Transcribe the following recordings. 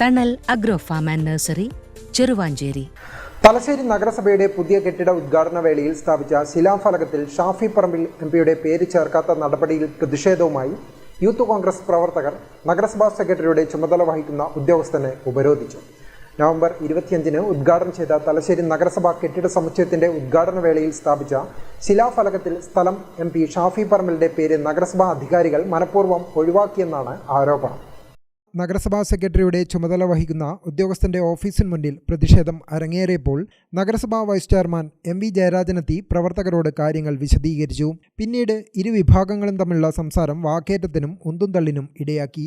Thanal agro farm and nursery Cheruvanchery. Thalassery നഗരസഭയുടെ പുതിയ കെട്ടിട ഉദ്ഘാടന വേളയിൽ സ്ഥാപിച്ച ശിലാഫലകത്തിൽ ഷാഫി പറമ്പിൽ എം പിയുടെ പേര് ചേർക്കാത്ത നടപടിയിൽ പ്രതിഷേധവുമായി യൂത്ത് കോൺഗ്രസ് പ്രവർത്തകർ നഗരസഭാ സെക്രട്ടറിയുടെ ചുമതല വഹിക്കുന്ന ഉദ്യോഗസ്ഥനെ ഉപരോധിച്ചു. നവംബർ ഇരുപത്തിയഞ്ചിന് ഉദ്ഘാടനം ചെയ്ത തലശ്ശേരി നഗരസഭാ കെട്ടിട സമുച്ചയത്തിന്റെ ഉദ്ഘാടന വേളയിൽ സ്ഥാപിച്ച ശിലാഫലകത്തിൽ സ്ഥലം എം പി ഷാഫി പറമ്പലിന്റെ പേര് നഗരസഭാ അധികാരികൾ മനഃപൂർവം ഒഴിവാക്കിയെന്നാണ് ആരോപണം. നഗരസഭാ സെക്രട്ടറിയുടെ ചുമതല വഹിക്കുന്ന ഉദ്യോഗസ്ഥന്റെ ഓഫീസിന് മുന്നിൽ പ്രതിഷേധം അരങ്ങേറിയപ്പോൾ നഗരസഭാ വൈസ് ചെയർമാൻ എം വി ജയരാജനെത്തി പ്രവർത്തകരോട് കാര്യങ്ങൾ വിശദീകരിച്ചു. പിന്നീട് ഇരു വിഭാഗങ്ങളും തമ്മിലുള്ള സംസാരം വാക്കേറ്റത്തിനും ഉന്തും തള്ളിനും ഇടയാക്കി.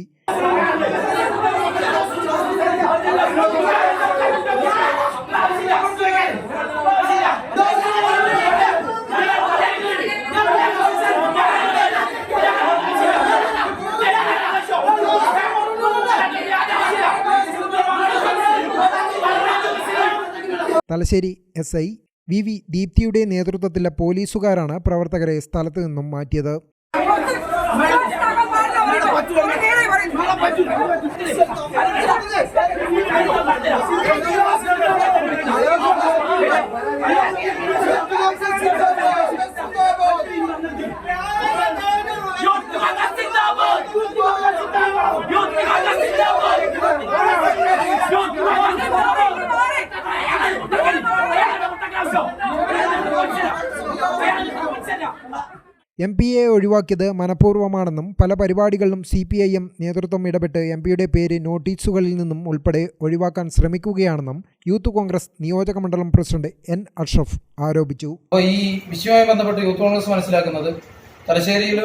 Thalassery S I V V ദീപ്തിയുടെ നേതൃത്വത്തിലെ പോലീസുകാരാണ് പ്രവർത്തകരെ സ്ഥലത്ത് നിന്നും മാറ്റിയത്. എം പി എ ഒഴിവാക്കിയത് മനഃപൂർവമാണെന്നും പല പരിപാടികളിലും സി പി ഐ എം നേതൃത്വം ഇടപെട്ട് എം പിയുടെ പേര് നോട്ടീസുകളിൽ നിന്നും ഉൾപ്പെടെ ഒഴിവാക്കാൻ ശ്രമിക്കുകയാണെന്നും യൂത്ത് കോൺഗ്രസ് നിയോജക മണ്ഡലം പ്രസിഡന്റ് എൻ അഷ്റഫ് ആരോപിച്ചു. ഈ വിഷയവുമായി ബന്ധപ്പെട്ട് യൂത്ത് കോൺഗ്രസ് മനസ്സിലാക്കുന്നത് തലശ്ശേരിയിൽ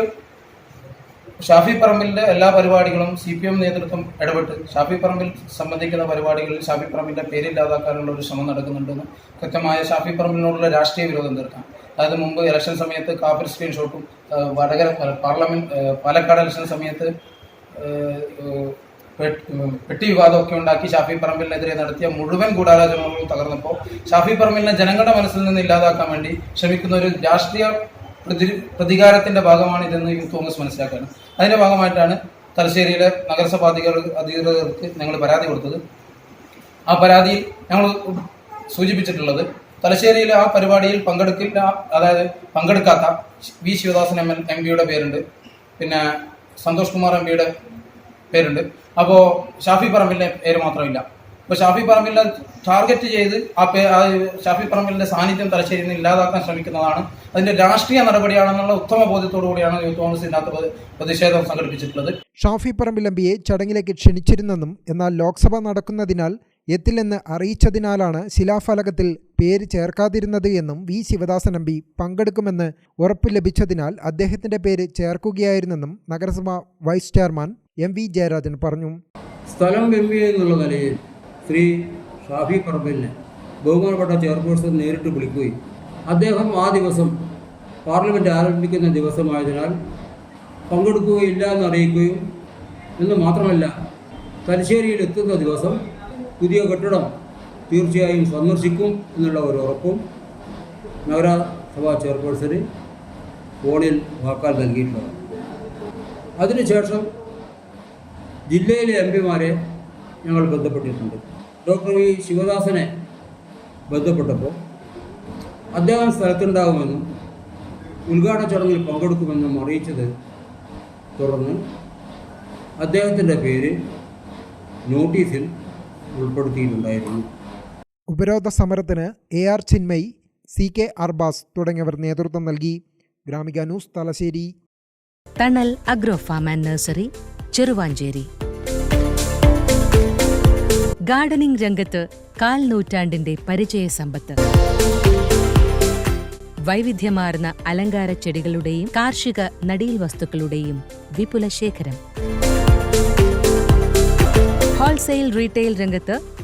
ഷാഫി പറമ്പിലിന്റെ എല്ലാ പരിപാടികളും സി പി എം നേതൃത്വം ഇടപെട്ട് ഷാഫി പറമ്പിൽ സംബന്ധിക്കുന്ന പരിപാടികളിൽ ഷാഫി പറമ്പിന്റെ പേരില്ലാതാക്കാനുള്ള ഒരു ശ്രമം നടക്കുന്നുണ്ടെന്ന് കൃത്യമായ ഷാഫി പറമ്പിലിനോടുള്ള രാഷ്ട്രീയ വിരോധം തീർക്കാം. അതായത് മുമ്പ് ഇലക്ഷൻ സമയത്ത് കാപ്പർ സ്ക്രീൻഷോട്ടും വടകര പാർലമെന്റ് പാലക്കാട് ഇലക്ഷൻ സമയത്ത് പെട്ടി വിവാദമൊക്കെ ഉണ്ടാക്കി ഷാഫി പറമ്പിലിനെതിരെ നടത്തിയ മുഴുവൻ ഗൂഢാലോചനകളും തകർന്നപ്പോൾ ഷാഫി പറമ്പിലിനെ ജനങ്ങളുടെ മനസ്സിൽ നിന്ന് ഇല്ലാതാക്കാൻ വേണ്ടി ശ്രമിക്കുന്ന ഒരു രാഷ്ട്രീയ പ്രതി- പ്രതികാരത്തിന്റെ ഭാഗമാണ് ഇതെന്ന് യൂത്ത് കോൺഗ്രസ് മനസ്സിലാക്കുകയാണ് അതിന്റെ ഭാഗമായിട്ടാണ് തലശ്ശേരിയിലെ നഗരസഭാ അധികാര അധികൃതർക്ക് ഞങ്ങൾ പരാതി കൊടുത്തത്. ആ പരാതിയിൽ ഞങ്ങൾ സൂചിപ്പിച്ചിട്ടുള്ളത് തലശ്ശേരിയിലെ ആ പരിപാടിയിൽ പങ്കെടുക്കില്ല അതായത് പങ്കെടുക്കാത്ത V Sivadasan M L M പിയുടെ പേരുണ്ട്. പിന്നെ സന്തോഷ് കുമാർ എം പിയുടെ പേരുണ്ട്. അപ്പോൾ ഷാഫി പറമ്പിലിന്റെ പേര് മാത്രമില്ല. അപ്പോൾ ഷാഫി പറമ്പിലിനെ ടാർഗറ്റ് ചെയ്ത് ആ പേ ആ ഷാഫി പറമ്പിലിന്റെ സാന്നിധ്യം തലശ്ശേരിയിൽ നിന്ന് ഇല്ലാതാക്കാൻ ശ്രമിക്കുന്നതാണ്. അതിന്റെ രാഷ്ട്രീയ നടപടിയാണെന്നുള്ള ഉത്തമ ബോധ്യത്തോടു കൂടിയാണ് യൂത്ത് കോൺഗ്രസ് ഇതിനകത്ത് പ്രതിഷേധം സംഘടിപ്പിച്ചിട്ടുള്ളത്. ഷാഫി പറമ്പിൽ എം പിയെ ചടങ്ങിലേക്ക് ക്ഷണിച്ചിരുന്നെന്നും എന്നാൽ ലോക്സഭ നടക്കുന്നതിനാൽ എത്തില്ലെന്ന് അറിയിച്ചതിനാലാണ് ശിലാഫലകത്തിൽ പേര് ചേർക്കാതിരുന്നത് എന്നും വി ശിവദാസൻ എം പി പങ്കെടുക്കുമെന്ന് ഉറപ്പ് ലഭിച്ചതിനാൽ അദ്ദേഹത്തിന്റെ പേര് ചേർക്കുകയായിരുന്നെന്നും നഗരസഭ vice chairman M V Jayarajan പറഞ്ഞു. സ്ഥലം എം എന്നുള്ള നിലയിൽ ശ്രീ ഷാഫി പറമ്പലിനെ ബഹുമാനപ്പെട്ട ചെയർപേഴ്സൺ നേരിട്ട് വിളിക്കുകയും അദ്ദേഹം ആ ദിവസം പാർലമെന്റ് ആരംഭിക്കുന്ന ദിവസമായതിനാൽ പങ്കെടുക്കുകയില്ല എന്ന് അറിയിക്കുകയും എന്ന് മാത്രമല്ല തലശ്ശേരിയിൽ എത്തുന്ന ദിവസം പുതിയ കെട്ടിടം തീർച്ചയായും സന്ദർശിക്കും എന്നുള്ള ഒരു ഉറപ്പും നഗരസഭാ ചെയർപേഴ്സന് ഫോണിൽ വാക്കാൽ നൽകിയിട്ടുള്ളതാണ്. അതിനുശേഷം ജില്ലയിലെ എം പിമാരെ ഞങ്ങൾ ബന്ധപ്പെട്ടിട്ടുണ്ട്. ഡോക്ടർ വി ശിവദാസനെ ബന്ധപ്പെട്ടപ്പോൾ അദ്ദേഹം സ്ഥലത്തുണ്ടാകുമെന്നും ഉദ്ഘാടന ചടങ്ങിൽ പങ്കെടുക്കുമെന്നും അറിയിച്ചത് തുടർന്ന് അദ്ദേഹത്തിന്റെ പേര് നോട്ടീസിൽ ഉൾപ്പെടുത്തിയിട്ടുണ്ടായിരുന്നു. ഉപരോധ സമരത്തിന് A R Chinmayi C K Arbaz തുടങ്ങിയവർ നേതൃത്വം നൽകി. Gramika news Thalassery. Thanal agro farm and nursery Cheruvanchery. Gardening രംഗത്ത് കാൽ നൂറ്റാണ്ടിന്റെ പരിചയ സമ്പത്ത്. വൈവിധ്യമാർന്ന അലങ്കാര ചെടികളുടെയും കാർഷിക നടീൽ വസ്തുക്കളുടെയും വിപുല ശേഖരം ഹോൾസെയിൽ റീറ്റെയിൽ രംഗത്ത്